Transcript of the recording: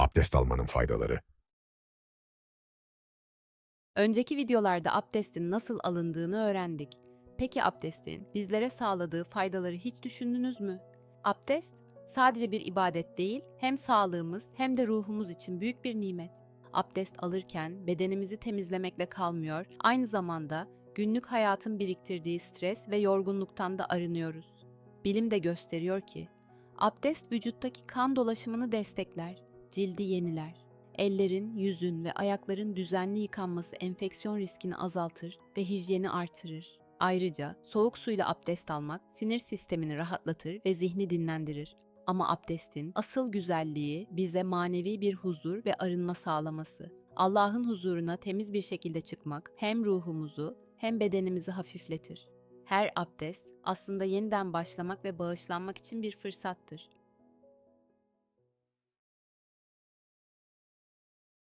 Abdest almanın faydaları. Önceki videolarda abdestin nasıl alındığını öğrendik. Peki abdestin bizlere sağladığı faydaları hiç düşündünüz mü? Abdest sadece bir ibadet değil, hem sağlığımız hem de ruhumuz için büyük bir nimet. Abdest alırken bedenimizi temizlemekle kalmıyor, aynı zamanda günlük hayatın biriktirdiği stres ve yorgunluktan da arınıyoruz. Bilim de gösteriyor ki abdest vücuttaki kan dolaşımını destekler, cildi yeniler. Ellerin, yüzün ve ayakların düzenli yıkanması enfeksiyon riskini azaltır ve hijyeni artırır. Ayrıca soğuk suyla abdest almak sinir sistemini rahatlatır ve zihni dinlendirir. Ama abdestin asıl güzelliği bize manevi bir huzur ve arınma sağlaması. Allah'ın huzuruna temiz bir şekilde çıkmak hem ruhumuzu hem bedenimizi hafifletir. Her abdest aslında yeniden başlamak ve bağışlanmak için bir fırsattır.